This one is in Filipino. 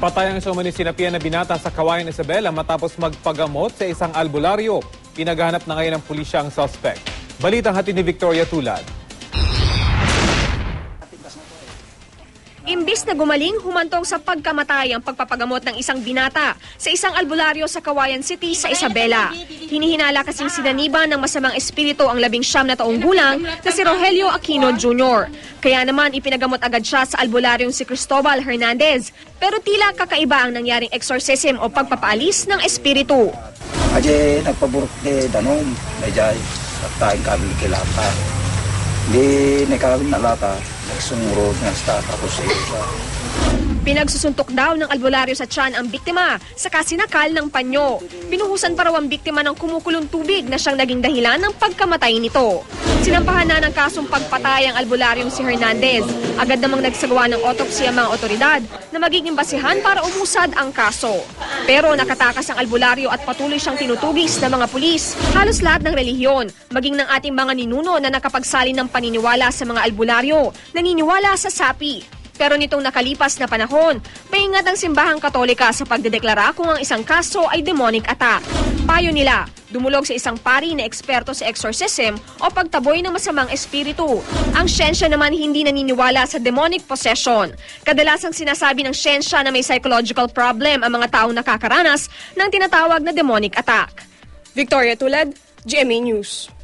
Patay ang isang manisinapian na binata sa Kawayan Isabela matapos magpagamot sa isang albularyo. Pinaghahanap na ngayon ng pulisya ang suspect. Balitang hatid ni Victoria Tulad. Imbis na gumaling, humantong sa pagkamatay ang pagpapagamot ng isang binata sa isang albularyo sa Kawayan City sa Isabela. Hinihinala kasing sinaniba ng masamang espiritu ang labing siyam na taong gulang na si Rogelio Aquino Jr. Kaya naman ipinagamot agad siya sa albularyong si Cristobal Hernandez. Pero tila kakaiba ang nangyaring exorcism o pagpapaalis ng espiritu. Aje nagpaburok de danom, medjay at tayong kami kilata. Di nakawin na lata, nagsumuro nga sa tapos sa Pinagsusuntok daw ng albularyo sa tiyan ang biktima sa kasinakal ng panyo. Pinuhusan pa raw ang biktima ng kumukulong tubig na siyang naging dahilan ng pagkamatay nito. Sinampahan na ng kasong pagpatay ang albularyong si Hernandez. Agad namang nagsagawa ng autopsy ang mga otoridad na magiging basihan para umusad ang kaso. Pero nakatakas ang albularyo at patuloy siyang tinutugis ng mga pulis. Halos lahat ng relihiyon, maging ng ating mga ninuno na nakapagsali ng paniniwala sa mga albularyo, naniniwala sa sapi. Pero nitong nakalipas na panahon, paingat ang simbahang katolika sa pagdedeklara kung ang isang kaso ay demonic attack. Payo nila, dumulog sa isang pari na eksperto sa exorcism o pagtaboy ng masamang espiritu. Ang siyensya naman hindi naniniwala sa demonic possession. Kadalasang sinasabi ng siyensya na may psychological problem ang mga taong nakakaranas ng tinatawag na demonic attack. Victoria Tulad, GMA News.